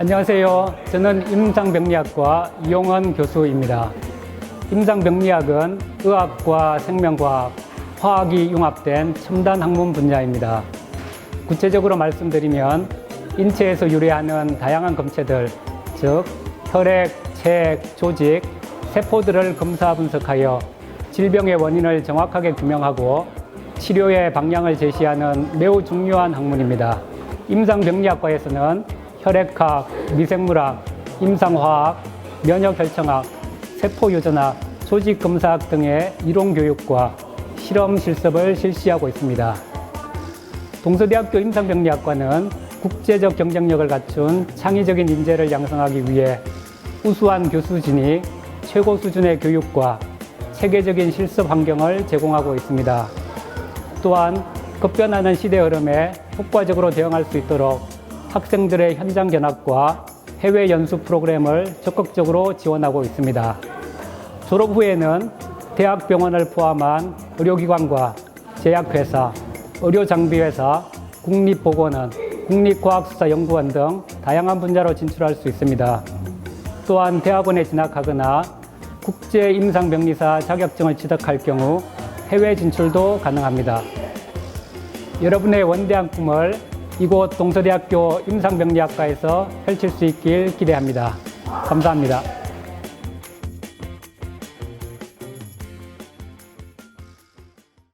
안녕하세요. 저는 임상병리학과 이용원 교수입니다. 임상병리학은 의학과 생명과학, 화학이 융합된 첨단 학문 분야입니다. 구체적으로 말씀드리면 인체에서 유래하는 다양한 검체들, 즉 혈액, 체액, 조직, 세포들을 검사 분석하여 질병의 원인을 정확하게 규명하고 치료의 방향을 제시하는 매우 중요한 학문입니다. 임상병리학과에서는 혈액학, 미생물학, 임상화학, 면역혈청학, 세포유전학, 조직검사학 등의 이론 교육과 실험 실습을 실시하고 있습니다. 동서대학교 임상병리학과는 국제적 경쟁력을 갖춘 창의적인 인재를 양성하기 위해 우수한 교수진이 최고 수준의 교육과 체계적인 실습 환경을 제공하고 있습니다. 또한 급변하는 시대 흐름에 효과적으로 대응할 수 있도록 학생들의 현장 견학과 해외 연수 프로그램을 적극적으로 지원하고 있습니다. 졸업 후에는 대학병원을 포함한 의료기관과 제약회사, 의료장비회사, 국립보건원, 국립과학수사연구원 등 다양한 분야로 진출할 수 있습니다. 또한 대학원에 진학하거나 국제 임상병리사 자격증을 취득할 경우 해외 진출도 가능합니다. 여러분의 원대한 꿈을 이곳 동서대학교 임상병리학과에서 펼칠 수 있길 기대합니다. 감사합니다.